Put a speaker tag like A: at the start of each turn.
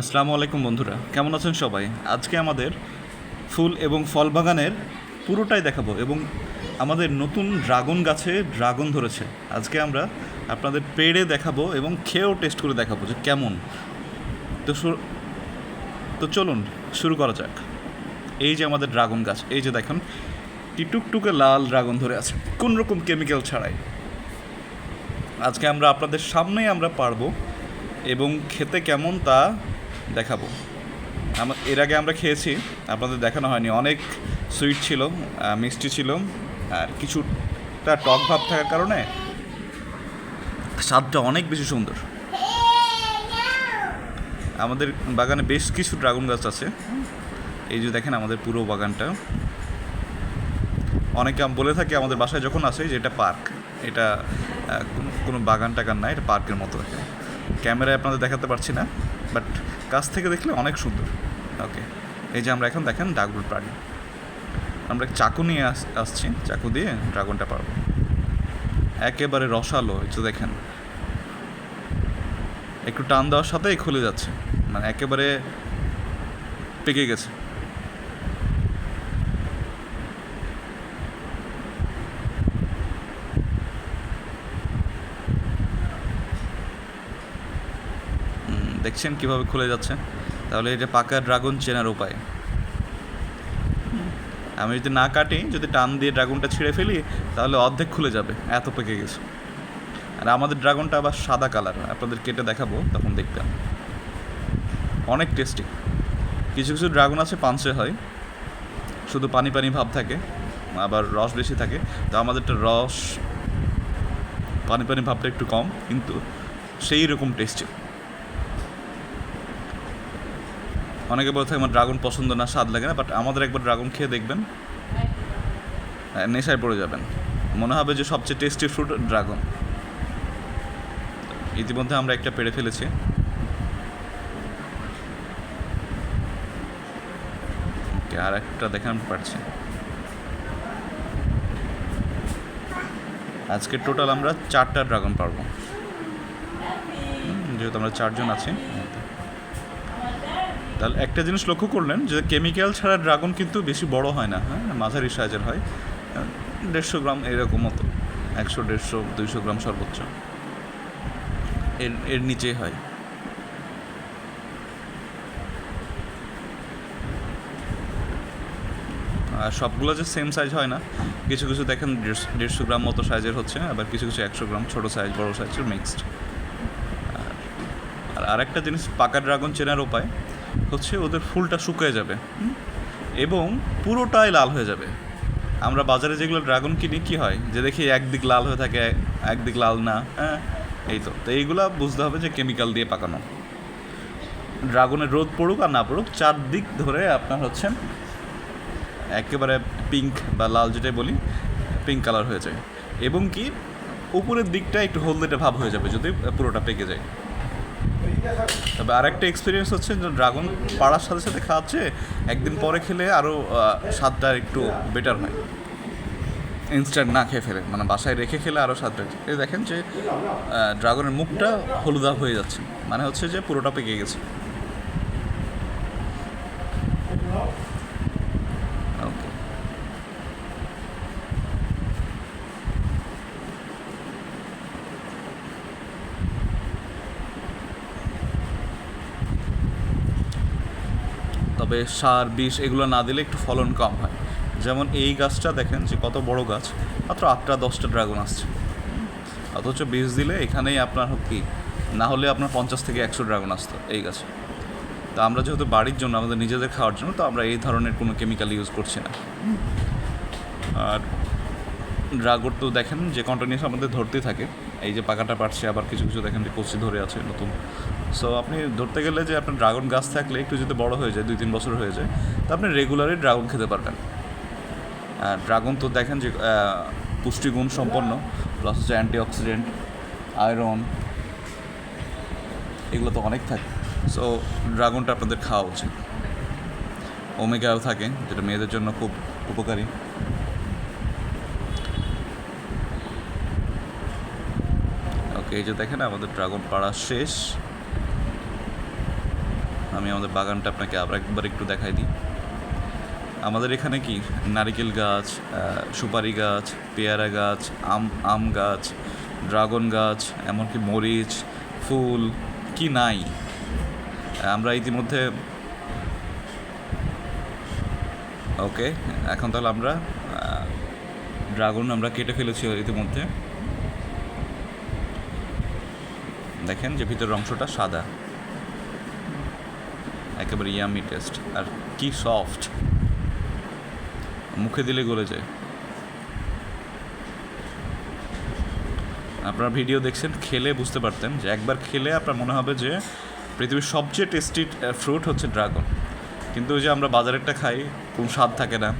A: আসসালামু আলাইকুম বন্ধুরা, কেমন আছেন সবাই? আজকে আমাদের ফুল এবং ফল বাগানের পুরোটাই দেখাবো এবং আমাদের নতুন ড্রাগন গাছে ড্রাগন ধরেছে। আজকে আমরা আপনাদের পেড়ে দেখাবো এবং খেয়েও টেস্ট করে দেখাবো যে কেমন। তো তো চলুন শুরু করা যাক। এই যে আমাদের ড্রাগন গাছ, এই যে দেখুন টিটুকটুকে লাল ড্রাগন ধরে আছে, কোন রকম কেমিক্যাল ছাড়াই। আজকে আমরা আপনাদের সামনেই আমরা পারব এবং খেতে কেমন তা দেখাবো। এর আগে আমরা খেয়েছি, আপনাদের দেখানো হয়নি। অনেক সুইট ছিল মিষ্টি ছিল, আর কিছুটা টক ভাব থাকার কারণে স্বাদটা অনেক বেশি সুন্দর। আমাদের বাগানে বেশ কিছু ড্রাগন গাছ আছে। এই যে দেখেন আমাদের পুরো বাগানটা। অনেকে আম- বলে থাকে আমাদের বাসায় যখন আসে যে এটা পার্ক, এটা কোনো- বাগান টাগান না এটা পার্কের মতো। ক্যামেরায় আপনাদের দেখাতে পারছি না। বাট কাছ থেকে দেখলে অনেক সুন্দর। ওকে, এই যে আমরা এখন দেখেন ডাকবুল প্রাণী। আমরা চাকু নিয়ে আস- আসছি, চাকু দিয়ে ড্রাগনটা পারব। একেবারে রসালো তো দেখেন। একটু টান দেওয়ার সাথেই খুলে যাচ্ছে। মানে একেবারে পেকে গেছে। দেখছেন কীভাবে খুলে যাচ্ছে? তাহলে এটা পাকা ড্রাগন চেনার উপায়। আমি যদি না কাটি, যদি টান দিয়ে ড্রাগনটা ছিঁড়ে ফেলি, তাহলে অর্ধেক খুলে যাবে, এত পেকে গেছে। আর আমাদের ড্রাগনটা আবার সাদা কালার, আপনাদের কেটে দেখাবো, তখন দেখবেন। অনেক টেস্টি। কিছু কিছু ড্রাগন আছে পাঞ্চে হয়, শুধু পানি পানি ভাব থাকে, আবার রস বেশি থাকে। তো আমাদেরটা রস, পানি পানি ভাবটা একটু কম, কিন্তু সেই রকম টেস্টি। অনেকে বলে থাকে আমার ড্রাগন পছন্দ না স্বাদ লাগে না। বাট আমাদের একবার ড্রাগন খেয়ে দেখবেন। হ্যাঁ, নেশায় পড়ে যাবেন। মনে হবে যে সবচেয়ে টেস্টি ফ্রুট ড্রাগন। ইতিমধ্যে আমরা একটা পেড়ে ফেলেছি। আর একটা দেখান পারছি। আজকে টোটাল আমরা চারটা ড্রাগন পারব। যেহেতু আমরা চারজন আছি। তাহলে একটা জিনিস লক্ষ্য করলেন যে কেমিক্যাল ছাড়া ড্রাগন কিন্তু বেশি বড় হয় না হ্যাঁ? মাঝারি সাইজের হয়। দেড়শো গ্রাম এরকম মতো, একশো, দেড়শো, দুইশো গ্রাম সর্বোচ্চ। এর এর নিচেই হয়। আর সবগুলো যে সেম সাইজ হয় না, কিছু কিছু দেখেন দেড়শো গ্রাম মতো সাইজের হচ্ছে, আবার কিছু কিছু একশো গ্রাম ছোটো সাইজ বড় সাইজের মিক্সড আর আরেকটা জিনিস পাকা ড্রাগন চেনার উপায় হচ্ছে ওদের ফুলটা শুকিয়ে যাবে? এবং পুরোটাই লাল হয়ে যাবে। আমরা বাজারে যেগুলো ড্রাগন কিনি, কি হয়? যে দেখি একদিক লাল হয়ে থাকে, একদিক লাল না হ্যাঁ? এই তো। তো এইগুলা বুঝতে হবে যে কেমিক্যাল দিয়ে পাকানো। ড্রাগনের রোদ পড়ুক আর না পড়ুক, চারদিক ধরে আপনার হচ্ছে একেবারে পিঙ্ক বা লাল যেটাই বলি পিঙ্ক কালার হয়ে যায়। এবং কি, উপরের দিকটা একটু হলদেটে ভাব হয়ে যাবে যদি পুরোটা পেকে যায়। তবে আরেকটা এক্সপিরিয়েন্স হচ্ছে যে ড্রাগন পাড়ার সাথে সাথে খাওয়াচ্ছে একদিন পরে খেলে আরও স্বাদটা একটু বেটার হয়। ইনস্ট্যান্ট না খেয়ে ফেলে মানে বাসায় রেখে খেলে আরও স্বাদটা এই দেখেন যে ড্রাগনের মুখটা হলুদা হয়ে যাচ্ছে মানে হচ্ছে যে পুরোটা পেকে গেছে। তবে সার, বিষ এগুলো না দিলে একটু ফলন কম হয়। যেমন এই গাছটা দেখেন যে কত বড় গাছ, মাত্র আটটা দশটা ড্রাগন আসছে। অথচ বীজ দিলে এখানেই আপনার কি, না হলে আপনার পঞ্চাশ থেকে একশো ড্রাগন আসতো এই গাছে। তো আমরা যেহেতু বাড়ির জন্য, আমাদের নিজেদের খাওয়ার জন্য, তো আমরা এই ধরনের কোনো কেমিক্যাল ইউজ করছি না। আর ড্রাগন তো দেখেন যে কন্টিনিউস আমাদের ধরতেই থাকে। এই যে পাকাটা পাটছে আবার কিছু কিছু দেখেন যে কচি ধরে আছে নতুন। সো আপনি ধরতে গেলে যে আপনার ড্রাগন গাছ থাকলে একটু যদি বড় হয়ে যায় দুই তিন বছর হয়ে যায়, তো আপনি রেগুলারই ড্রাগন খেতে পারবেন। ড্রাগন তো দেখেন যে পুষ্টিগুণ সম্পন্ন প্লাস হচ্ছে অ্যান্টিঅক্সিডেন্ট আয়রন এগুলো তো অনেক থাকে। সো ড্রাগনটা আপনাদের খাওয়া উচিত। ওমেগাও থাকে, যেটা মেয়েদের জন্য খুব উপকারী। ওকে এই যে দেখেন, আমাদের ড্রাগন পাড়া শেষ। আমি আমাদের বাগানটা আপনাকে আবার একবার একটু দেখাই দিই। আমাদের এখানে কি? নারিকেল গাছ সুপারি গাছ, পেয়ারা গাছ, আম আম গাছ, ড্রাগন গাছ, এমনকি মরিচ, ফুল, কি নাই? আমরা ইতিমধ্যে ওকে, এখন তাহলে আমরা ড্রাগন আমরা কেটে ফেলেছি ইতিমধ্যে। দেখেন যে ভিতরের অংশটা সাদা। একেবারে ইয়ামি টেস্ট আর কি সফট মুখে দিলে গলে যায়। আপনারা ভিডিও দেখছেন, খেলে বুঝতে পারতেন যে একবার খেলে আপনার মনে হবে যে পৃথিবীর সবচেয়ে টেস্টি ফ্রুট হচ্ছে ড্রাগন কিন্তু ওই যে আমরা বাজারেরটা খাই, কোনো স্বাদ থাকে না।